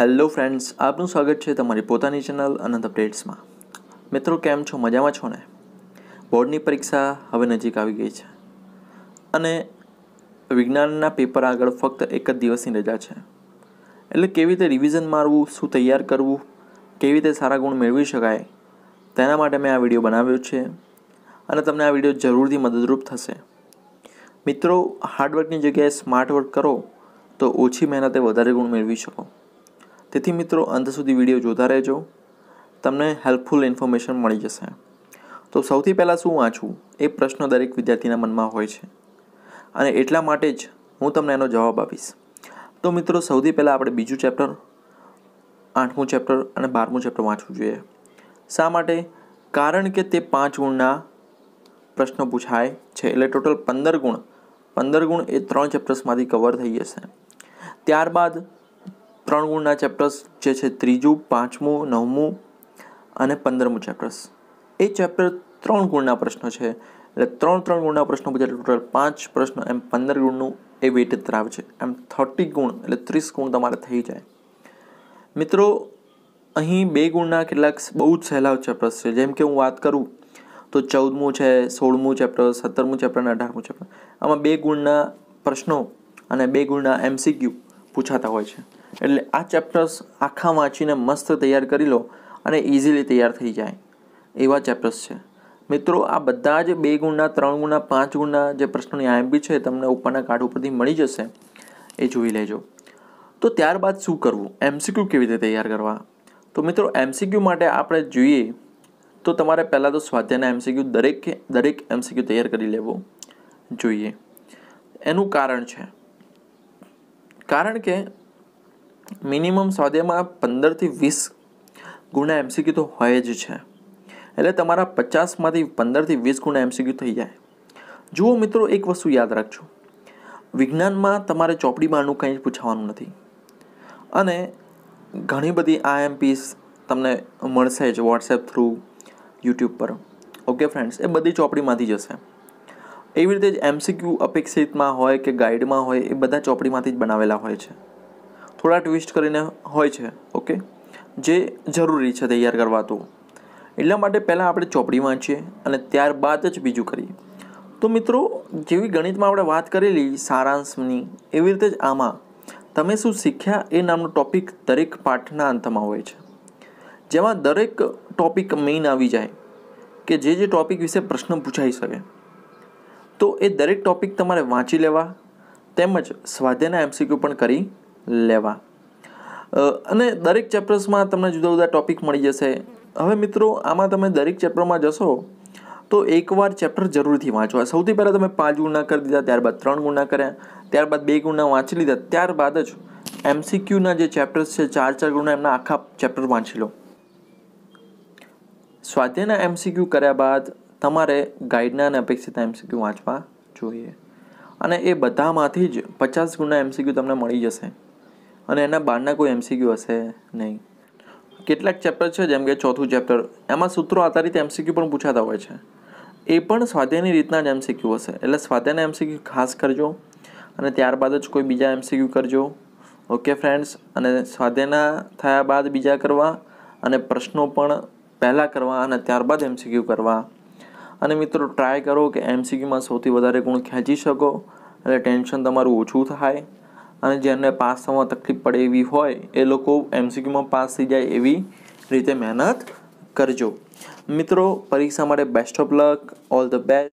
Hello friends, આપનું સ્વાગત છે તમારી પોતાની ચેનલ અનંત અપડેટ્સમાં. મિત્રો, કેમ છો? મજામાં છો ને? બોર્ડની પરીક્ષા હવે નજીક આવી ગઈ છે અને વિજ્ઞાનના પેપર આગળ ફક્ત એક જ દિવસની રજા છે. એટલે કેવી રીતે રિવિઝન મારવું, શું તૈયાર કરવું, કેવી રીતે સારા ગુણ મેળવી શકાય, તેના માટે મેં આ વીડિયો બનાવ્યો છે અને તમને આ વીડિયો જરૂરથી મદદરૂપ થશે. મિત્રો હાર્ડવર્કની જગ્યાએ સ્માર્ટ વર્ક કરો તો ઓછી મહેનતે વધારે ગુણ મેળવી શકો. તેથી મિત્રો અંત સુધી વીડિયો જોતા રહેજો. તમને હેલ્પફુલ ઇન્ફોર્મેશન મળી જશે. તો સૌથી પહેલાં શું વાંચવું? એ પ્રશ્ન દરેક વિદ્યાર્થીના મનમાં હોય છે. અને એટલા માટે જ હું તમને એનો જવાબ આપીશ. તો મિત્રો સૌથી પહેલાં આપણે બીજું ચેપ્ટર આઠમું ચેપ્ટર અને બારમું ચેપ્ટર વાંચવું જોઈએ. શા માટે? કારણ કે તે પાંચ ગુણના પ્રશ્નો પૂછાય છે. એટલે ટોટલ પંદર ગુણ. પંદર ગુણ એ ત્રણ ચેપ્ટર્સમાંથી કવર થઈ જશે. ત્યારબાદ ત્રણ ગુણના ચેપ્ટર્સ જે છે ત્રીજું, પાંચમું, નવમું અને પંદરમું ચેપ્ટર્સ એ ચેપ્ટર ત્રણ ગુણના પ્રશ્નો છે. એટલે ત્રણ ત્રણ ગુણના પ્રશ્નો પછી ટોટલ પાંચ પ્રશ્નો, એમ પંદર ગુણનું એ વેટેજ ધરાવે છે. એમ થર્ટી ગુણ, એટલે ત્રીસ ગુણ તમારે થઈ જાય. મિત્રો, અહીં બે ગુણના કેટલાક બહુ જ સહેલા ચેપ્ટર્સ છે. જેમ કે હું વાત કરું, તો ચૌદમું છે, સોળમું ચેપ્ટર સત્તરમું ચેપ્ટર અને અઢારમું ચેપ્ટર આમાં બે ગુણના પ્રશ્નો અને બે ગુણના એમસીક્યુ પૂછાતા હોય છે. એટલે આ ચેપ્ટર્સ આખા વાંચીને મસ્ત તૈયાર કરી લો અને ઇઝીલી તૈયાર થઈ જાય. એવા ચેપ્ટર્સ છે. મિત્રો, આ બધા જ બે ગુણના, ત્રણ ગુણના, પાંચ ગુણના જે પ્રશ્નોની આઈએમપી છે તમને ઉપરના કાર્ડ ઉપરથી મળી જશે. એ જોઈ લેજો. તો ત્યારબાદ શું કરવું? એમસીક્યુ કેવી રીતે તૈયાર કરવા? તો મિત્રો એમસીક્યુ માટે આપણે જોઈએ તો તમારે પહેલાં તો સ્વાધ્યાયના એમસીક્યુ દરેક દરેક એમસીક્યુ તૈયાર કરી લેવો જોઈએ. એનું કારણ છે. કારણ કે મિનિમમ સ્વાધ્યાયમાં પંદરથી વીસ ગુણા એમસીક્યુ તો હોય જ છે. એટલે તમારા પચાસમાંથી પંદરથી વીસ ગુણા એમસીક્યુ થઈ જાય. જુઓ મિત્રો, એક વસ્તુ યાદ રાખજો. વિજ્ઞાનમાં તમારે ચોપડીમાં બહારનું કંઈ જ પૂછવાનું નથી. અને ઘણી બધી આઈએમપીસ તમને મળશે જ વોટ્સએપ થ્રુ યુટ્યુબ પર. ઓકે ફ્રેન્ડ્સ એ બધી ચોપડીમાંથી જશે એવી રીતે જ એમસીક્યુ અપેક્ષિતમાં હોય કે ગાઈડમાં હોય, એ બધા ચોપડીમાંથી જ બનાવેલા હોય છે. થોડા ટ્વિસ્ટ કરીને હોય છે ઓકે જે જરૂરી છે તૈયાર કરવા તો એટલા માટે પહેલાં આપણે ચોપડી વાંચીએ અને ત્યારબાદ જ બીજું કરીએ. તો મિત્રો, જેવી ગણિતમાં આપણે વાત કરેલી સારાંશની, એવી રીતે જ આમાં તમે શું શીખ્યા એ નામનો ટોપિક દરેક પાઠના અંતમાં હોય છે. જેમાં દરેક ટોપિક મેઇન આવી જાય કે જે જે ટોપિક વિશે પ્રશ્ન પૂછાઈ શકે. તો એ દરેક ટોપિક તમારે વાંચી લેવા, તેમજ સ્વાધ્યાયના એમસીક્યુ પણ કરી લેવા. અને દરેક ચેપ્ટર્સમાં તમને જુદા જુદા ટોપિક મળી જશે. હવે મિત્રો, આમાં તમે દરેક ચેપ્ટરમાં જશો, તો એકવાર ચેપ્ટર જરૂરથી વાંચવા સૌથી પહેલાં તમે પાંચ ગુણા કરી દીધા, ત્યારબાદ ત્રણ ગુણા કર્યા, ત્યારબાદ બે ગુણા વાંચી લીધા, ત્યારબાદ જ એમસીક્યુના જે ચેપ્ટર્સ છે, ચાર ચાર ગુણા એમના આખા ચેપ્ટર વાંચી લો. સ્વાધ્યાયના એમસીક્યુ કર્યા બાદ તમારે ગાઈડના અને અપેક્ષિત એમસીક્યુ વાંચવા જોઈએ. અને એ બધામાંથી જ પચાસ ગુણા એમસીક્યુ તમને મળી જશે. અને એના બહારના કોઈ એમસીક્યુ હશે નહીં. કેટલાક ચેપ્ટર છે જેમ કે ચોથું ચેપ્ટર એમાં સૂત્રો આધારિત એમસીક્યુ પણ પૂછાતા હોય છે. એ પણ સ્વાધ્યાયની રીતના જ એમસીક્યુ હશે. એટલે સ્વાધ્યાયના એમસીક્યુ ખાસ કરજો અને ત્યારબાદ જ કોઈ બીજા એમસીક્યુ કરજો. ઓકે ફ્રેન્ડ્સ અને સ્વાધ્યાયના થયા બાદ બીજા કરવા અને પ્રશ્નો પણ પહેલાં કરવા અને ત્યારબાદ એમસીક્યુ કરવા. અને મિત્રો ટ્રાય કરો કે એમસીક્યુમાં સૌથી વધારે ગુણ ખેંચી શકો. એટલે ટેન્શન તમારું ઓછું થાય. અને જેમને પાસ થવામાં તકલીફ પડે એવી હોય, એ લોકો એમસીક્યુમાં પાસ થઈ જાય એવી રીતે મહેનત કરજો. મિત્રો, પરીક્ષા માટે best of luck all the best